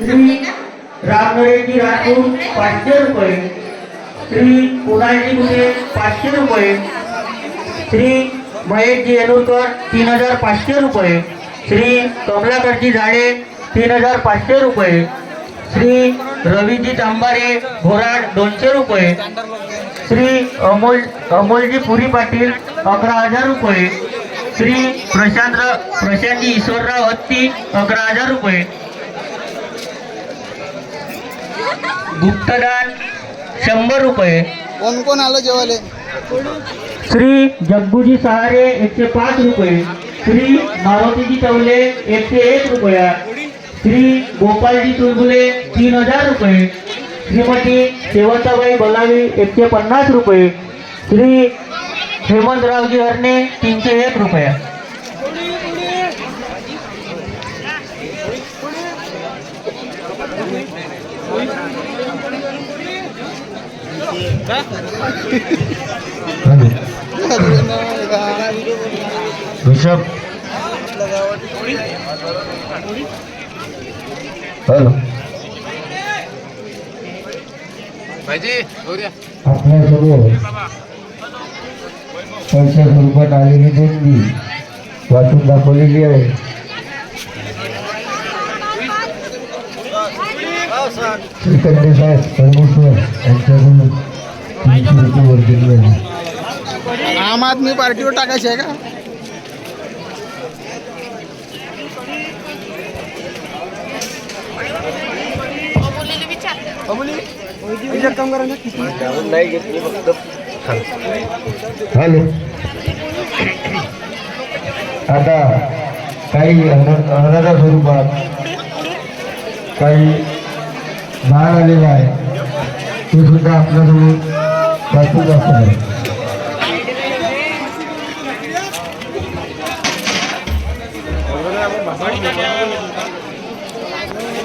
श्री रामनरेजी राठोड पाचशे रुपये. श्री कुणालजी गुटे पाचशे रुपये. श्री महेशजी येलूरकर तीन हजार पाचशे रुपये. श्री कमलाकरजी झाडे तीन हजार पाचशे रुपये. श्री रवीजी तांबारे घोराड दोनशे रुपये. श्री अमोल अमोलजी पुरी पाटील अकरा हजार रुपये. श्री प्रशांत प्रशांतजी ईश्वरराव हत्ती अकरा हजार रुपये. गुप्तदान शंभर रुपये. कोण कोण आलं जेवायला? श्री जग्गूजी सहारे एकशे पाच रुपये. श्री मारुतीजी चवले एकशे एक रुपया. श्री गोपालजी चुलबुले तीन हजार रुपये. श्रीमती शेवंताबाई बलावी एकशे पन्नास रुपये. श्री हेमंतरावजी हरणे तीनशे एक रुपया. ऋषभ. हॅलो. आपल्यासमोर पैशा स्वरूपात आलेली देणगी वाचून दाखवलेली आहे. श्रीकंडे साहेब परमेश्वर यांच्याकडून आम आदमी पार्टीवर टाकायची आहे का? हॅलो. आता काही अनाथ स्वरूपात काही दान आलेलं आहे. ते सुद्धा आपल्याजवळ वाचून दाखवलं आहे